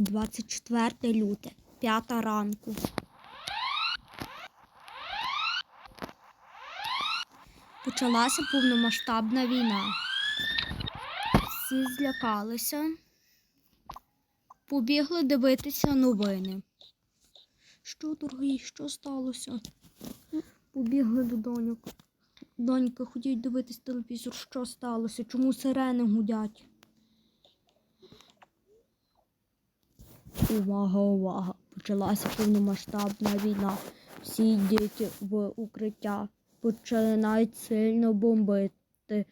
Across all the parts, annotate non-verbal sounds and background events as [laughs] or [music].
24 люте, 5 ранку. Почалася повномасштабна війна. Всі злякалися, побігли дивитися новини. Що, дорогий, що сталося? Побігли до доньок. Доньки, ходіть дивитись телевізор, що сталося, чому сирени гудять. Увага, увага! Почалася повномасштабна війна. Всі йдіть в укриття. Починають сильно бомбити.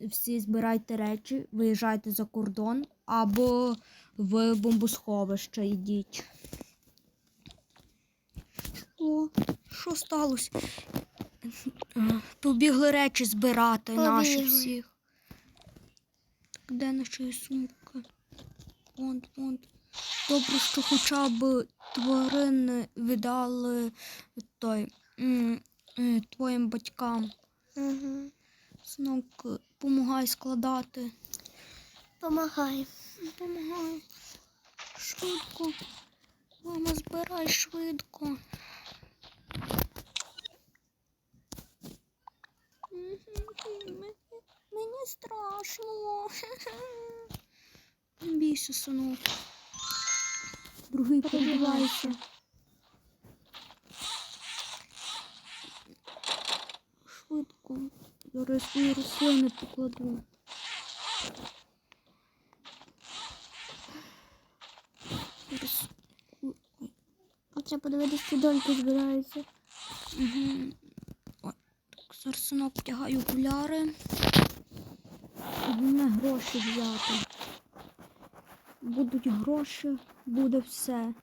Всі збирайте речі, виїжджайте за кордон або в бомбосховище йдіть. Що? Що сталося? Побігли речі збирати наші всіх. Де наша сумка? Вон, вон. Добре, що хоча б тварини віддали той, е, твоїм батькам. Угу. Синок, помагай складати. Помагай. Помагай. Швидко. Мама, збирай швидко. Мені страшно. [laughs] Не бійся. Другий перебувайся. Швидко. Зараз свої рослини покладу. Треба подивитися, чи доньки збираються. Угу. Так, зараз синок втягаю окуляри. Головне гроші взяти. Будуть гроші, буде все.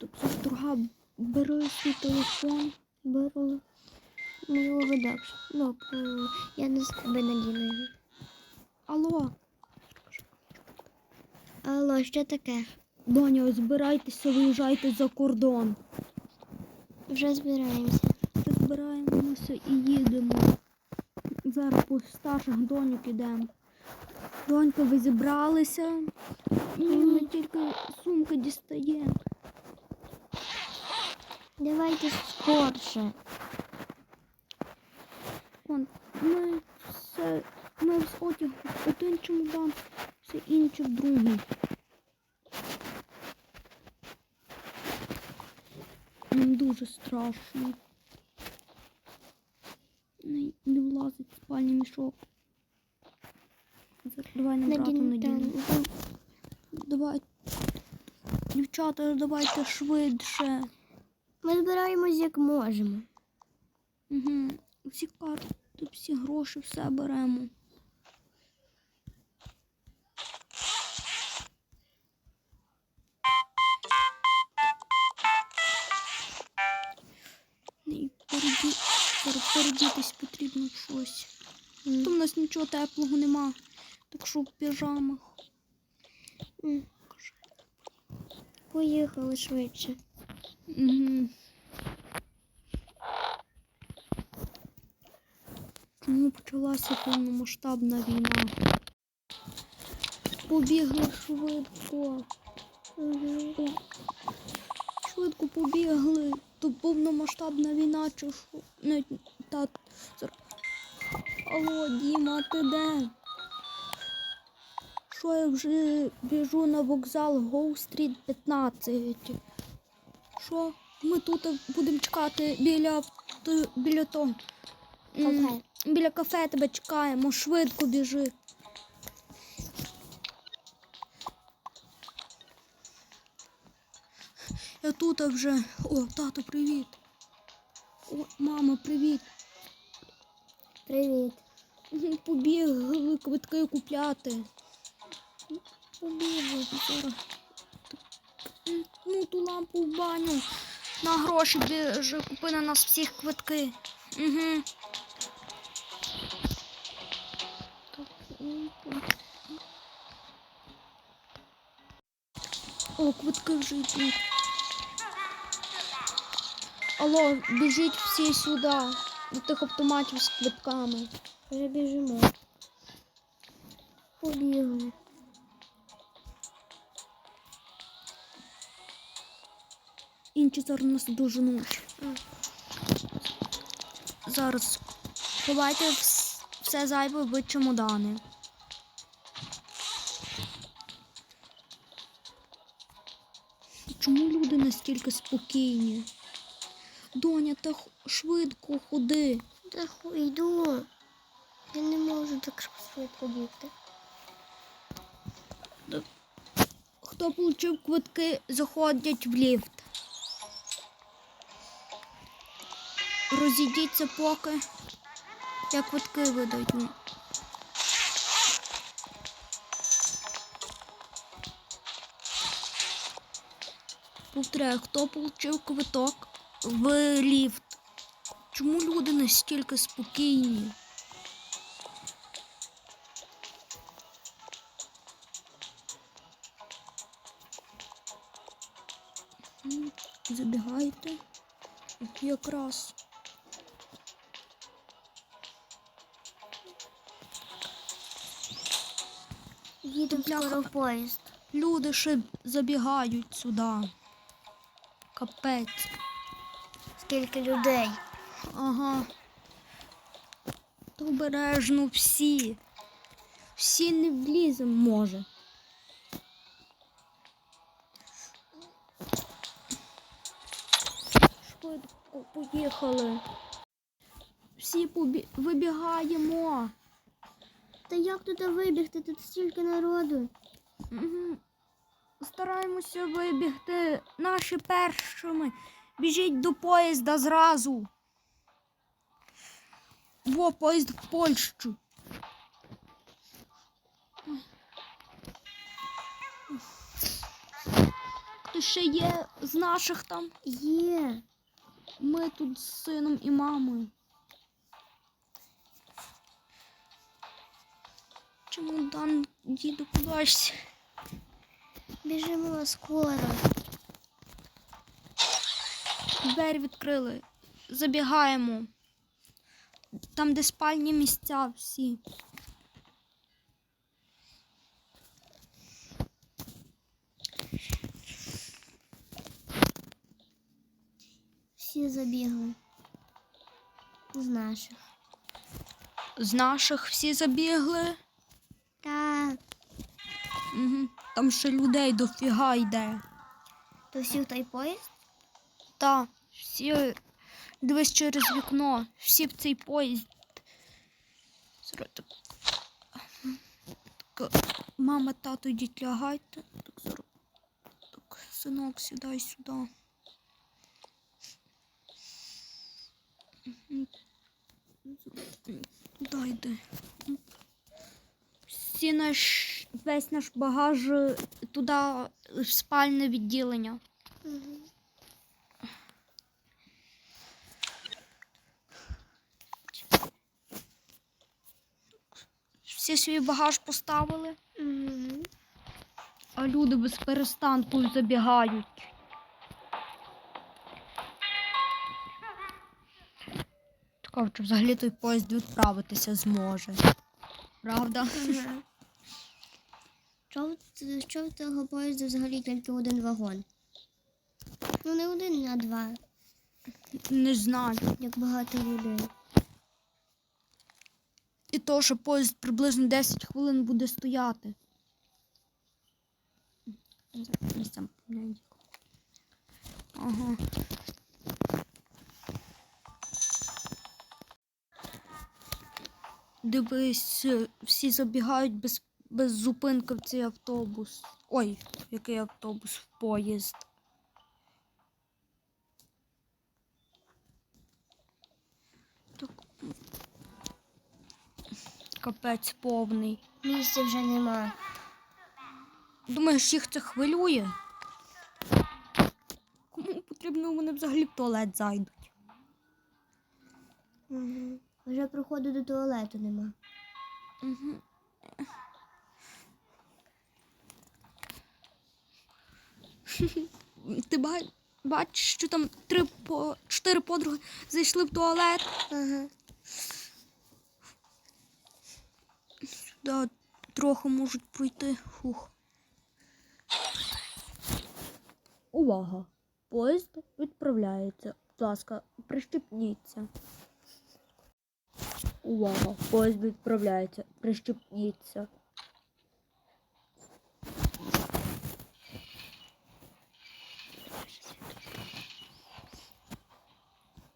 Зараз друга, бери свій телефон. Беру. Його видавши. Ну, я не з тебе надіну. Алло, Алло, що таке? доня, збирайтеся, виїжджайте за кордон. Вже збираємося. Збираємося і їдемо. Зараз по старших доньок ідемо. Донька, ви зібралися? Ми тільки сумка дістаємо. Давайте скорше. Вон, ми все, ми з одягу один чемодан, все інше в другий. Дуже страшно. Не, не влазить в спальний мішок. Давай на брату Надінь Давай. Дівчата, давайте швидше. Ми збираємось як можемо. Угу. Всі карти, всі гроші, все беремо. Передітись потрібно щось. М. Там у нас нічого теплого нема. Так що в піжамах. Поїхали швидше. Угу. Чому почалася повномасштабна війна? Побігли швидко. Угу. Швидко побігли. То повномасштабна війна чи що? Не, та, Алло, Діма, ти де? Що я вже біжу на вокзал Гоу Стріт 15. Що? Ми тут будемо чекати біля, біля того. Кафе. Біля кафе тебе чекаємо, швидко біжи. Я тут вже. О, тато, привіт. О, мама, привіт. Привіт. Побігли квитки купляти. Побігли зараз. Ну, ту лампу в баню. На гроші біжи, купи на нас всіх квитки. Угу. О, квитки вже йдуть. Алло, біжіть всі сюди, до тих автоматів з квитками. Вже біжимо. Інші зараз нас доженуть. Зараз ховайте все зайве в чемодани. Чому люди настільки спокійні? Доня, та швидко ходи. Та йду. Я не можу так швидко бігти. Хто отримав квитки, заходять в ліфт. Розійдіться поки. Я квитки видаю. Повторяю, хто отримав квиток в ліфт? Чому люди настільки спокійні? Забігайте. Якраз. Скоро поїзд. Люди ще забігають сюди. Капець. Скільки людей. Ага. Обережно всі. Всі не вліземо, може. Швидко поїхали. Всі побі... вибігаємо. Та як туди вибігти? Тут стільки народу. Стараємося вибігти наші першими. Біжіть до поїзда зразу. Во, поїзд в Польщу. Хто ще є з наших там? Є. Ми тут з сином і мамою. Чемодан, діду, кудись. Біжимо скоро. Двері відкрили. Забігаємо. Там, де спальні місця всі. Всі забігли. З наших. З наших всі забігли. Так. Угу. Там ще людей дофіга йде. То всі в той поїзд? Та, всі дивись через вікно. Всі в цей поїзд. Так. Так, Мама, тато, йдіть лягайте. Так, зараз. Так, синок, сідай сюди. Дай йди. Всі наш, весь наш багаж е, туди в спальне відділення. Угу. Всі свій багаж поставили, Угу. а люди без перестанку забігають. Цікаво, чи взагалі той поїзд відправитися зможе. Правда? [laughs] Що, в- того поїзду взагалі тільки один вагон? Ну не один, а два. Не знаю. Як багато людей. І то, що поїзд приблизно 10 хвилин буде стояти. Ага. Дивись, е, всі забігають без, без зупинки в цей автобус. Ой, який автобус в поїзд. Так. Капець повний. Місця вже нема. Думаєш, їх це хвилює? Кому потрібно вони взагалі в туалет зайдуть? Угу. Вже проходу до туалету нема. Угу. [laughs] Ти бачиш, що там три по чотири подруги зайшли в туалет. Ага. Троє трохи можуть пройти. Фух. Увага! Поїзд відправляється. Будь ласка, прищепніться. Увага! Поїзд відправляється. Прищепніться.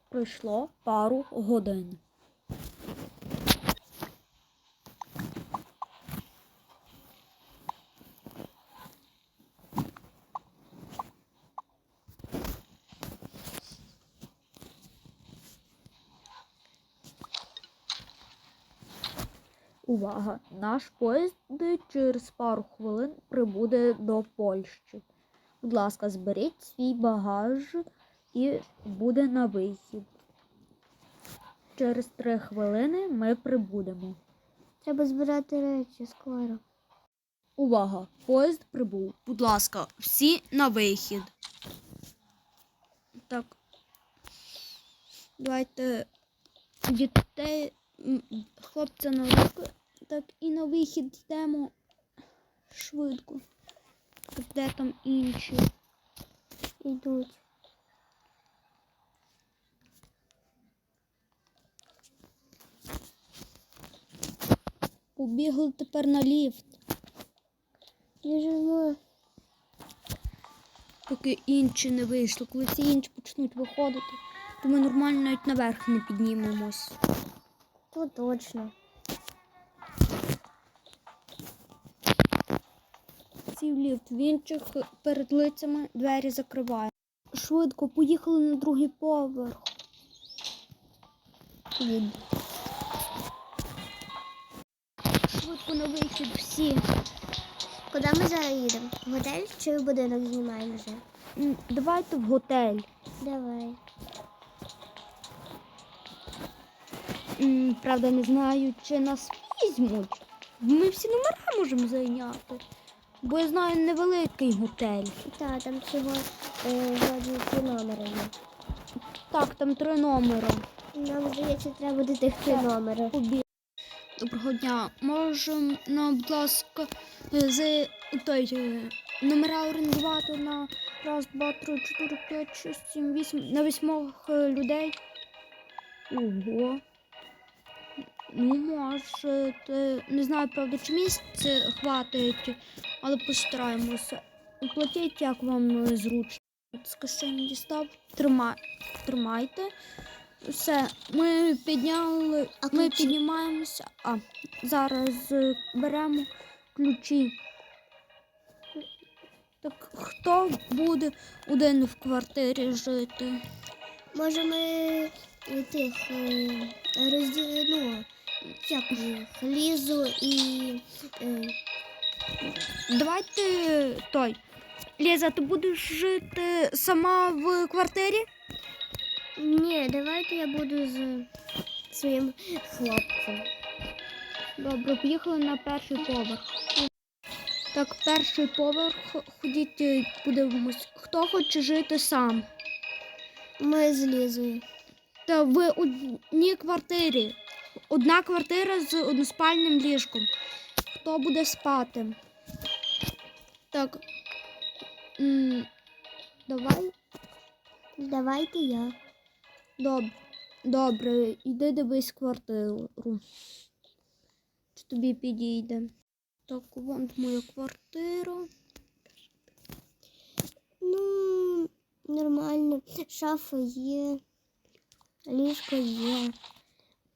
Пройшло пару годин. Увага! Наш поїзд через пару хвилин прибуде до Польщі. Будь ласка, зберіть свій багаж і буде на вихід. Через три хвилини ми прибудемо. Треба збирати речі скоро. Увага! Поїзд прибув. Будь ласка, всі на вихід. Так. Давайте дітей, хлопця на руки. Так, і на вихід йдемо швидко. Де там інші? Йдуть. Побігли тепер на ліфт. Біжимо. Поки інші не вийшли. Коли ці інші почнуть виходити, то ми нормально навіть наверх не піднімемось. То точно. Сів ліфт в інших перед лицями двері закриває. Швидко поїхали на другий поверх. Від. Швидко на вихід всі. Куди ми зараз їдемо? В готель чи в будинок знімаємо вже? М, Давайте в готель. Давай. М, Правда, не знаю, чи нас візьмуть. Ми всі номера можемо зайняти. Бо я знаю невеликий готель. Та, там всього е, вроді три номери є. Так, там три номери. Нам здається, треба буде тих три номери. Доброго дня. Можемо нам, будь ласка, е, з той е, номера орендувати на раз, два, три, чотири, п'ять, шість, сім, вісім, на вісьмох е, людей. Ого. Ну, можете. Не знаю, правда, чи місце хватить, але постараємося. Платіть, як вам зручно. З кишені дістав. Тримай, тримайте. Все, ми підняли, А ми ключі? піднімаємося. А зараз е, беремо ключі. Так хто буде один в квартирі жити? Може ми тих е, розділи, ну, як Лізу і е, Давайте той. Ліза, ти будеш жити сама в квартирі? ні, давайте я буду з своїм хлопцем. Добре, поїхали на перший поверх. Так, перший поверх. Ходіть, е, подивимось. Хто хоче жити сам? Ми з Лізою. Та в одній квартирі. Одна квартира з односпальним ліжком. Хто буде спати? Так. Давай. Давайте я. Добре. Добре, іди дивись квартиру. Чи тобі підійде? Так, вон моя квартира. Ну, нормально. Шафа є, ліжко є.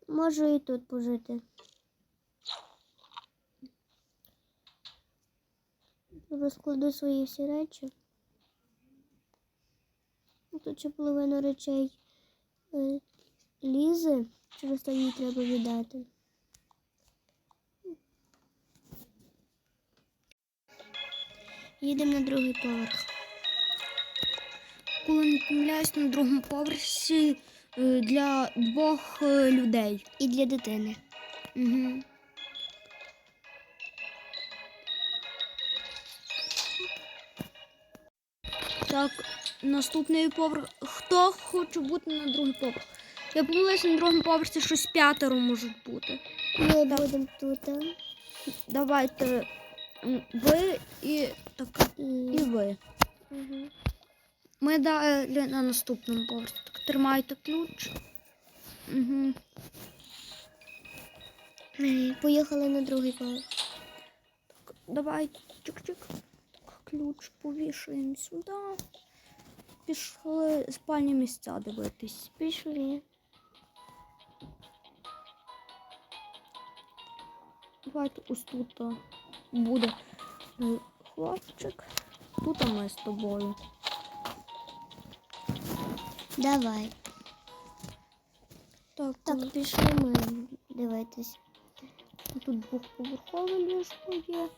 Можу і тут пожити. Розкладу свої всі речі. Ну, Тут ще половину речей е, лізи, через то їй треба віддати. Їдемо на другий поверх. Коли не помиляюсь на другому поверсі для двох е, людей. І для дитини. Угу. Так, наступний поверх. Хто хоче бути на другий поверх? Я помилився на другому поверсі щось п'ятеро можуть бути. Ми будемо тут. Давайте ви і так, і ви. Угу. Ми далі на наступному поверсі. Так, тримайте ключ. Угу. Поїхали на другий поверх. Давай, чик-чик. Так, ключ повішаємо сюди. Пішли спальні місця дивитись. Пішли. Давайте ось тут буде е, хлопчик. Тут ми з тобою. Давай. Так, Так, пішли ми дивитись. тут двохповерхове ліжко є.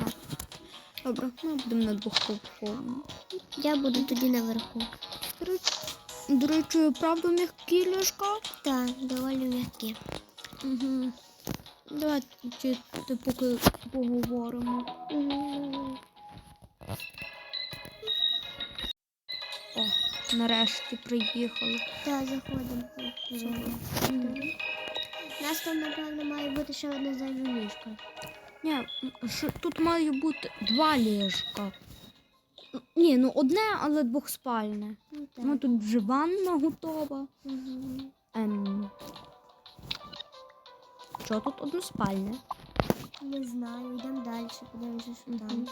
А, Добре, ми будемо на двохповерховому. Я буду тоді наверху. До речі, правда м'які ліжка? Так, доволі м'які. Угу. Давайте поки поговоримо. Мгм. О, нарешті приїхали. Так, заходимо. У нас там, напевно, має бути ще одне зайве ліжко. Ні, що, тут має бути два ліжка. Ні, ну одне, але двохспальне. Ну, так. Ну тут вже ванна готова. Мгм. Ем. Що тут односпальне? Не знаю, йдемо далі, подивимося, що там.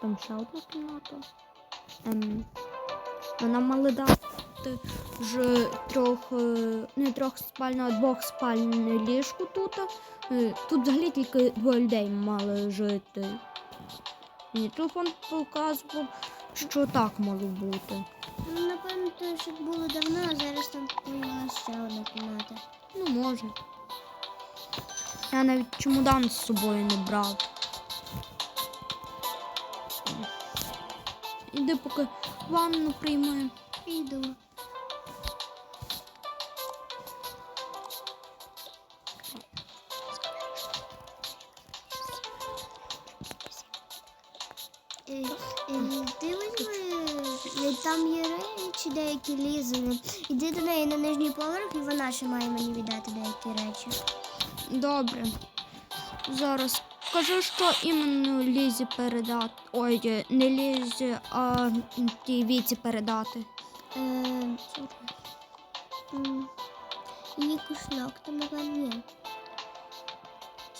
Там ще одна кімната. Ем. Вона мали дати вже трьох, не трьохспальне, а двохспальне ліжко тут. Е, Тут взагалі тільки двоє людей мали жити. Мені телефон показував, що так мало бути. Ну, напевно, то, що було давно, а зараз там появилася ще одна кімната. Ну, може. Я навіть чемодан з собою не брав. Іди поки ванну приймаємо. Піду. Е, е, Ти візьми, е, там є речі, деякі лізи. Іди до неї на нижній поверх, і вона ще має мені віддати деякі речі. Добре. Зараз кажи, що іменно Лізі передати. Ой, не Лізі, а тій віці передати. Е, Її кушльок, там, напевно, є.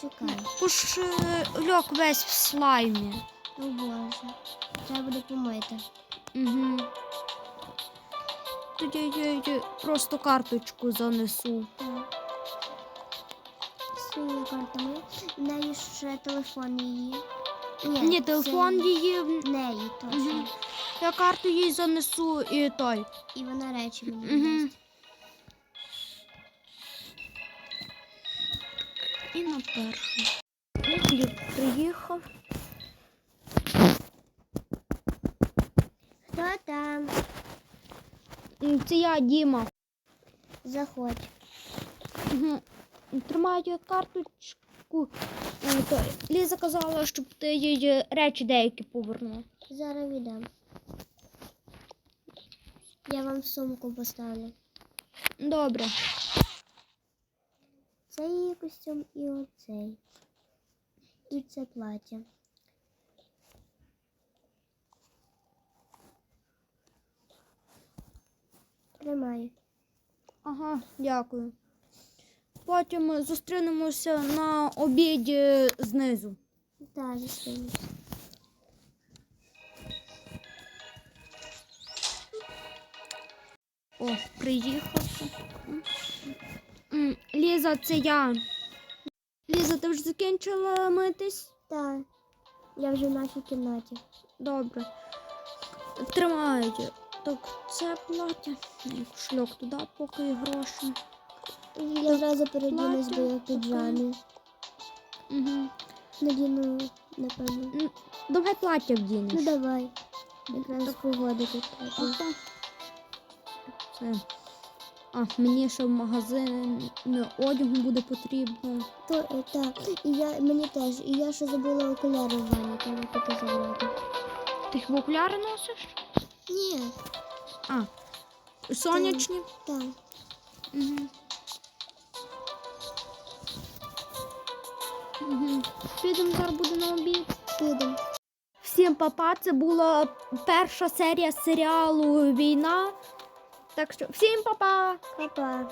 Чекай. Кушельок весь в слаймі. О боже. Треба буде помити. Угу. Тоді я просто карточку занесу. Так. Своя карта. В неї ще телефон її. Ні, це телефон її. в неї точно. Мгм. Я карту їй занесу і той. І вона речі мені Угу. І на першу. Хліб приїхав. Хто там? Це я, Діма. Заходь. Угу. Тримаю карточку. Е, то Ліза казала, щоб ти їй речі деякі повернув. Зараз віддам. Я вам сумку поставлю. Добре. Це її костюм і оцей. І це плаття. Тримай. Ага, дякую. Потім зустрінемося на обіді знизу. Так, зустрінемось. О, приїхав. Ліза, це я. Ліза, ти вже закінчила митись? Так. Я вже в нашій кімнаті. Добре. Тримайте. Так, це плаття. Шльок туди, поки і гроші. Я зразу передінусь, бо я в піджамі. Угу. Надіну, напевно. Давай плаття Ну давай. Якраз погоди тут. Ага. Це. А, мені ще в магазин одягу буде потрібно. То, е, так, і я, мені теж. І я ще забула окуляри в ванні, треба піти забрати. Ти їх окуляри носиш? Ні, А, сонячні? так. Угу. Угу. Зараз буде на обід. Підемо. Всім папа, це була перша серія серіалу Війна. Так що всім папа! Па-па.